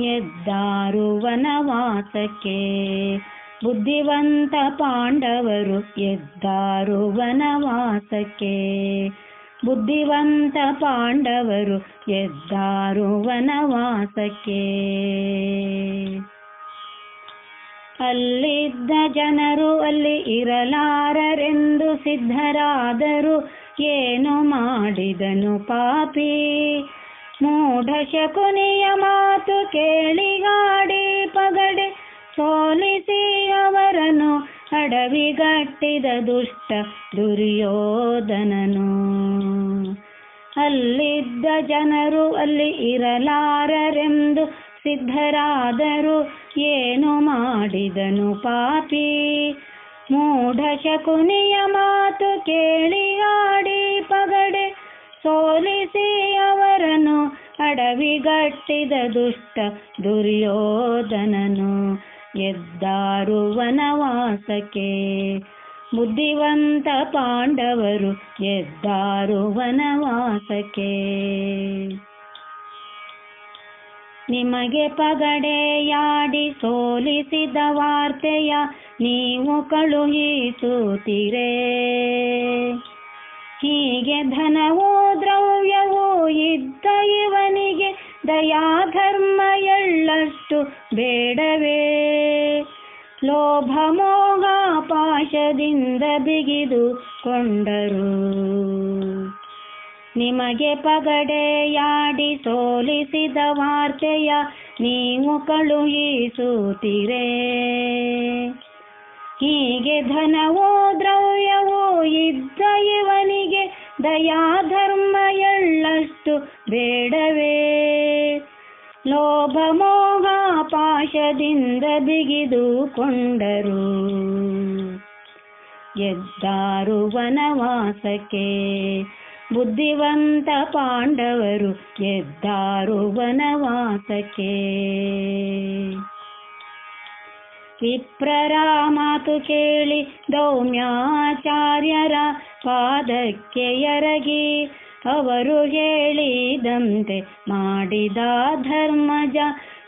ಎದ್ದಾರು ವನವಾಸಕ್ಕೆ ಬುದ್ಧಿವಂತ ಪಾಂಡವರು ಎದ್ದಾರು ವನವಾಸಕ್ಕೆ ಬುದ್ಧಿವಂತ ಪಾಂಡವರು ಎದ್ದಾರು ವನವಾಸಕ್ಕೆ ಅಲ್ಲಿದ್ದ ಜನರು ಅಲ್ಲಿ ಇರಲಾರರೆಂದು ಸಿದ್ಧರಾದರು. ಏನು ಮಾಡಿದನು ಪಾಪಿ? ಮೂಢ ಶಕುನಿಯ ಮಾತು ಕೇಳಿಗಾಡಿ ಪಗಡೆ ಸೋಲಿಸಿ ಅವರನ್ನು ಅಡವಿಗಟ್ಟಿದ ದುಷ್ಟ ದುರ್ಯೋಧನನು. ಅಲ್ಲಿದ್ದ ಜನರು ಅಲ್ಲಿ ಇರಲಾರರೆಂದು ಸಿದ್ಧರಾದರು. ಏನು ಮಾಡಿದನು ಪಾಪಿ? ಮೂಢ ಶಕುನಿಯ ಮಾತು ಕೇಳಿ ಆಡಿ ಪಗಡೆ ಸೋಲಿಸಿ ಅಡವಿಗಟ್ಟಿದ ದುಷ್ಟ ದುರ್ಯೋಧನನು ಎದ್ದಾರು ವನವಾಸಕ್ಕೆ. ಬುದ್ಧಿವಂತ ಪಾಂಡವರು ಎದ್ದಾರು ವನವಾಸಕ್ಕೆ. ನಿಮಗೆ ಪಗಡೆಯಾಡಿ ಸೋಲಿಸಿದ ವಾರ್ತೆಯ ನೀವು ಕಳುಹಿಸುತ್ತೀರೇ. ಹೀಗೆ ಧನವೋ ದ್ರವ್ಯವೋ ಇದ್ದ ಇವನಿಗೆ ದಯಾಧರ್ಮ ಎಳ್ಳಷ್ಟು ಬೇಡವೇ. ಲೋಭ ಮೋಹ ಪಾಶದಿಂದ ಬಿಗಿದು ಕೊಂಡರು. ನಿಮಗೆ ಪಗಡೆಯಾಡಿ ಸೋಲಿಸಿದ ವಾರ್ತೆಯ ನೀವು ಕಳುಹಿಸುತ್ತೀರೇ. ಹೀಗೆ ಧನವೋ ದ್ರವ್ಯವೋ ಇದ್ದ ಇವನಿಗೆ ದಯಾಧರ್ಮ ಎಳ್ಳಷ್ಟು ಬೇಡವೇ. ಲೋಭ ಮೋಹ ಪಾಶದಿಂದ ಬಿಗಿದುಕೊಂಡರು. ಎದ್ದಾರು ವನವಾಸಕ್ಕೆ. ಬುದ್ಧಿವಂತ ಪಾಂಡವರು ಎದ್ದಾರು ವನವಾಸಕ್ಕೆ. ವಿಪ್ರರ ಮಾತು ಕೇಳಿ ದೌಮ್ಯಾಚಾರ್ಯರ ಪಾದಕ್ಕೆ ಎರಗಿ, ಅವರು ಹೇಳಿದಂತೆ ಮಾಡಿದ ಧರ್ಮಜ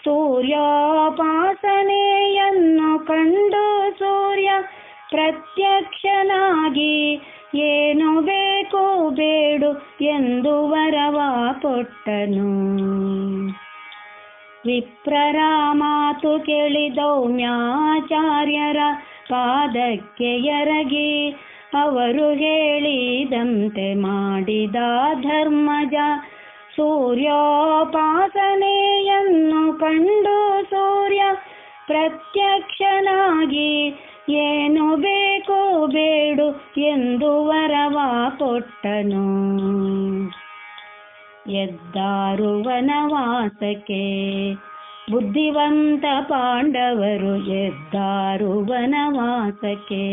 ಸೂರ್ಯೋಪಾಸನೆಯನ್ನು ಕಂಡು ಸೂರ್ಯ ಪ್ರತ್ಯಕ್ಷನಾಗಿ, ಏನು ಬೇಕು ಬೇಡು ಎಂದು ವರವ ಕೊಟ್ಟನು. ವಿಪ್ರರ ಮಾತು ಕೇಳಿ ದೌಮ್ಯಾಚಾರ್ಯರ ಪಾದಕ್ಕೆ ಎರಗಿ, ಅವರು ಹೇಳಿದಂತೆ ಮಾಡಿದ ಧರ್ಮಜ, ಸೂರ್ಯೋಪಾಸನೆಯನ್ನು ಕಂಡು ಸೂರ್ಯ ಪ್ರತ್ಯಕ್ಷನಾಗಿ, ಏನು ಬೇಕು ಬೇಡು ಎಂದು ವರವ ಕೊಟ್ಟನು. ಎದ್ದಾರು ವನವಾಸಕ್ಕೆ ಬುದ್ಧಿವಂತ ಪಾಂಡವರು ಎದ್ದಾರು ವನವಾಸಕ್ಕೆ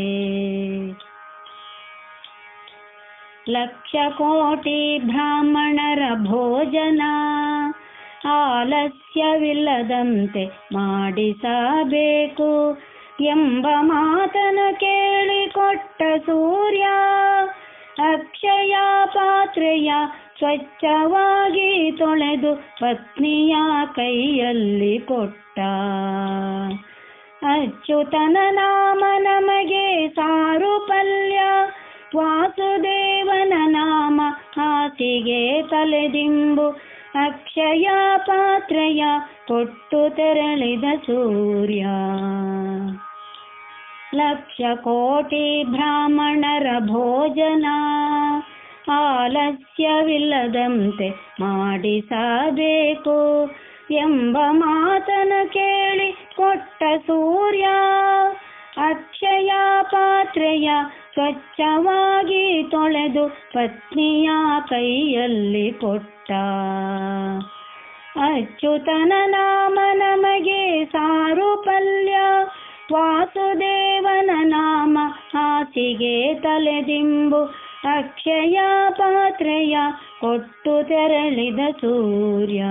ಲಕ್ಷ ಕೋಟಿ ಬ್ರಾಹ್ಮಣರ ಭೋಜನ ಆಲಸ್ಯವಿಲ್ಲದಂತೆ ಮಾಡಿಸಬೇಕು ಎಂಬ ಮಾತನು ಕೇಳಿಕೊಟ್ಟ ಸೂರ್ಯ, ಅಕ್ಷಯ ಪಾತ್ರೆಯ ಸ್ವಚ್ಛವಾಗಿ ತೊಳೆದು ಪತ್ನಿಯ ಕೈಯಲ್ಲಿ ಕೊಟ್ಟ. ಅಚ್ಯುತನ ನಾಮ ನಮಗೆ ಸಾರು ಪಲ್ಯ, ವಾಸುದೇವನ ನಾಮ ಹಾಸಿಗೆ ತಲೆದಿಂಬು, ಅಕ್ಷಯ ಪಾತ್ರೆಯ ಕೊಟ್ಟು ತೆರಳಿದ ಸೂರ್ಯ. ಲಕ್ಷ ಕೋಟಿ ಬ್ರಾಹ್ಮಣರ ಭೋಜನ. ಆಲಸ್ಯವಿಲ್ಲದಂತೆ ಮಾಡಿಸಬೇಕು ಎಂಬ ಮಾತನು ಕೇಳಿ ಕೊಟ್ಟ ಸೂರ್ಯ, ಅಕ್ಷಯ ಪಾತ್ರೆಯ ಸ್ವಚ್ಛವಾಗಿ ತೊಳೆದು ಪತ್ನಿಯ ಕೈಯಲ್ಲಿ ಕೊಟ್ಟ. ಅಚ್ಯುತನ ನಾಮ ನಮಗೆ ಸಾರು ಪಲ್ಯ ವಾಸುದೇವನ ನಾಮ ಹಾಸಿಗೆ ತಲೆದಿಂಬು ಅಕ್ಷಯ ಪಾತ್ರೆಯ ಕೊಟ್ಟು ತೆರಳಿದ ಸೂರ್ಯ.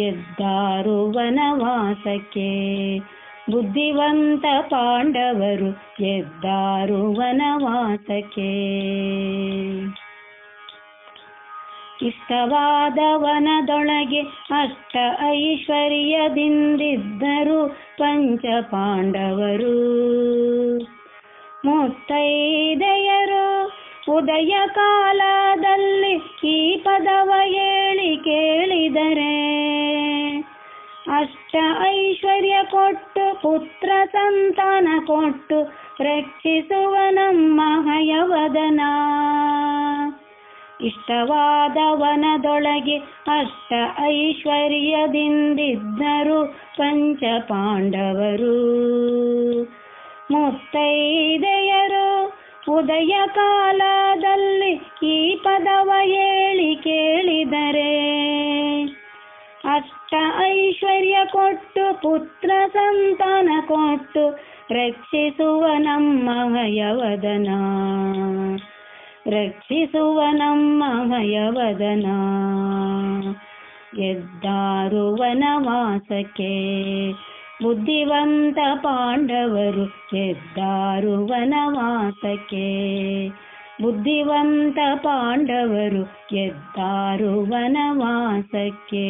ಎದ್ದಾರು ವನವಾಸಕ್ಕೆ ಬುದ್ಧಿವಂತ ಪಾಂಡವರು ಎದ್ದಾರು ವನವಾಸಕ್ಕೆ. ಇಷ್ಟವಾದ ವನದೊಳಗೆ ಅಷ್ಟ ಐಶ್ವರ್ಯದಿಂದಿದ್ದರು ಪಂಚ ಪಾಂಡವರು. ಮುತ್ತೈದೆಯರು ಉದಯ ಕಾಲದಲ್ಲಿ ಈ ಪದವ ಹೇಳಿ ಕೇಳಿದರೆ, ಅಷ್ಟ ಐಶ್ವರ್ಯ ಕೊಟ್ಟು, ಪುತ್ರ ಸಂತಾನ ಕೊಟ್ಟು, ರಕ್ಷಿಸುವ ನಮ್ಮ ಹಯವದನ. ಇಷ್ಟವಾದ ವನದೊಳಗೆ ಅಷ್ಟ ಐಶ್ವರ್ಯದಿಂದಿದ್ದರು ಪಂಚ ಪಾಂಡವರು. ಮುತ್ತೈದೆಯರು ಉದಯ ಕಾಲದಲ್ಲಿ ಈ ಪದವ ಹೇಳಿ ಕೇಳಿದರೆ, ಅಷ್ಟ ಐಶ್ವರ್ಯ ಕೊಟ್ಟು, ಪುತ್ರ ಸಂತಾನ ಕೊಟ್ಟು, ರಕ್ಷಿಸುವ ನಮ್ಮ ಭಯವದನ ರಕ್ಷಿಸುವ ನಮ್ಮ ಭಯವದನ ಬುದ್ಧಿವಂತ ಪಾಂಡವರು ಎದ್ದಾರು ವನವಾಸಕ್ಕೆ ಬುದ್ಧಿವಂತ ಪಾಂಡವರು ಎದ್ದಾರು ವನವಾಸಕ್ಕೆ